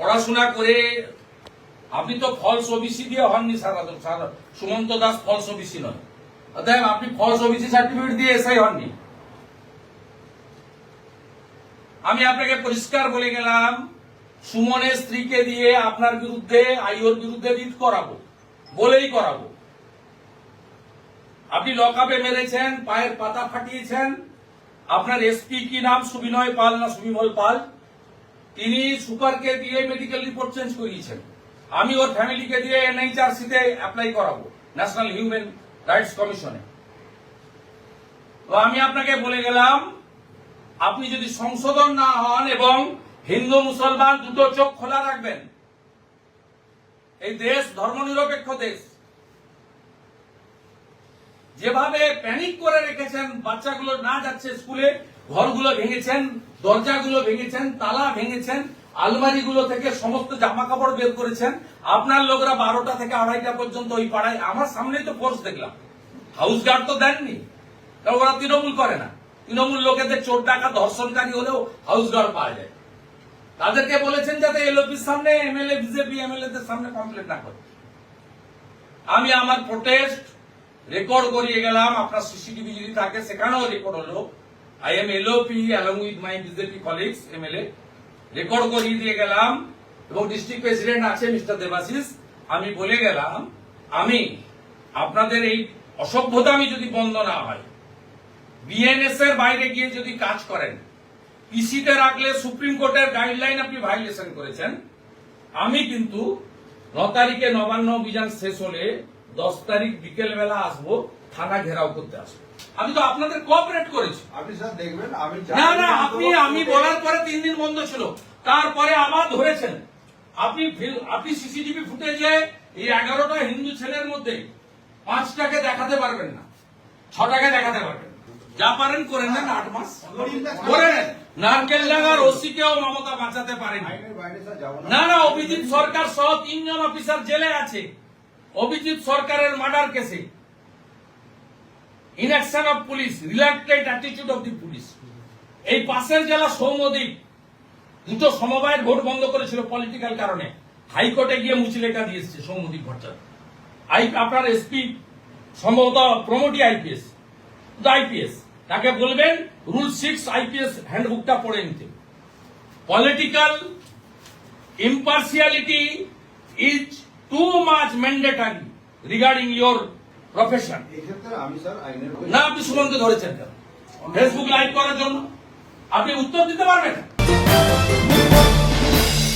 পড়াশোনা করে আপনি তো ফলস ওবিসি দিয়ে হননি সারা সুমন্ত দাস ফলস ওবিসি নয়। অতএব আপনি ফলস ওবিসি সার্টিফিকেট দিয়ে এসআই হননি। আমি আপনাকে পরিষ্কার বলে গেলাম, সুমনের স্ত্রীকে দিয়ে আপনার বিরুদ্ধে, আইওর বিরুদ্ধে রিট করাবো, বলেই করাবো। আপনি লকআপে মেরেছেন, পায়ের পাতা ফাটিয়েছেন, আপনার এসপি কি নাম? সুবিনয় পাল না সুবিমল পাল? তিনি সুপারকে দিয়ে মেডিকেল রিপোর্ট চেঞ্জ করিয়েছেন। আমি ওর ফ্যামিলিকে দিয়ে এনএইচআরসি তে অ্যাপ্লাই করাবো ন্যাশনাল হিউম্যান রাইটস কমিশনে তো আমি আপনাকে বলে গেলাম, আপনি যদি সংশোধন না হন এবং হিন্দু মুসলমান দুটো চোখ খোলা রাখবেন, এই দেশ ধর্মনিরপেক্ষ দেশ, যেভাবে প্যানিক করে রেখেছেন, বাচ্চাগুলো না যাচ্ছে স্কুলে, ঘরগুলো ভেঙেছেন দরজাগুলো ভেঙেছেন, তালা ভেঙেছেন, আলমারিগুলো থেকে সমস্ত জামা কাপড় বের করেছেন। আপনার লোকরা বারোটা থেকে আড়াইটা পর্যন্ত ওই পাড়ায়। আমার সামনেই তো ফোর্স দেখলাম। হাউস গার্ড তো দেননি। কারণ ওরা তৃণমূল করে না। তৃণমূল লোকেদের চোর ডাকা ধর্ষণকারী হলেও হাউস গার্ড পাওয়া যায়। তাদেরকে বলেছেন যাতে এলওপির সামনে এমএলএ, বিজেপি এমএলএ দের সামনে কমপ্লেন না করে। আমি আমার প্রোটেস্ট রেকর্ড করিয়ে গেলাম। আপনার সিসিটিভি যদি থাকে, সেখানেও রেকর্ড হলো। I am LOP along with my BJP colleagues MLA record করিয়ে দিয়ে গেলাম এবং ডিস্ট্রিক্ট প্রেসিডেন্ট আছে মিস্টার দেবাশিস। আমি বলে গেলাম, আমি আপনাদের এই অসভ্যতা আমি যদি বন্ধ না হয় বিএনএস এর বাইরে গিয়ে যদি কাজ করেন পিসিতে রাখলে সুপ্রিম কোর্টের গাইডলাইন আপনি ভাইলেশন করেছেন। আমি কিন্তু ন তারিখে নবান্ন অভিযান শেষ হলে দশ তারিখ বিকেল বেলা আসব, থানা ঘেরাও করতে আসব। আমি তো আপনাদের কোঅপারেট করেছি। আপনি স্যার দেখবেন আমি না না আপনি আমি বলার পরে তিন দিন বন্ধ ছিল। তারপরে আবার ধরেছেন। আপনি আপনি সিসিটিভি ফুটেজে এই এগারোটা হিন্দু ছেলের মধ্যে পাঁচটাকে দেখাতে পারবেন না। ছটাকে দেখাতে পারবেন যা পারেন করে নেন আট মাস। করে নেন। নারকেল ডাঙ্গার ওসিকেও মমতা বাঁচাতে পারেনি। না না অভিজিৎ সরকার সহ তিনজন অফিসার জেলে আছে। অভিজিৎ সরকারের মার্ডার কেসে। Inaction of police reluctant attitude of the police এই পাশের জেলা সৌমদ্বীপ দুটো সমবায়ের ভোট বন্ধ করেছিল পলিটিক্যাল কারণে। হাইকোর্টে গিয়ে মুচলেখা দিয়ে এসেছে সৌমদ্বীপ ভট্টাচার্য। আই, আপনার এসপি সম্ভবত প্রমোটি আইপিএস আইপিএস তাকে বলবেন রুল সিক্স আইপিএস হ্যান্ডবুকটা পড়ে নিতে। Political impartiality is too much mandatory regarding your profession. এই ক্ষেত্রে আমি স্যার আইনের না আপনি সুমনকে ধরেছেন ফেসবুক লাইভ করার জন্য? আপনি উত্তর দিতে পারবেন?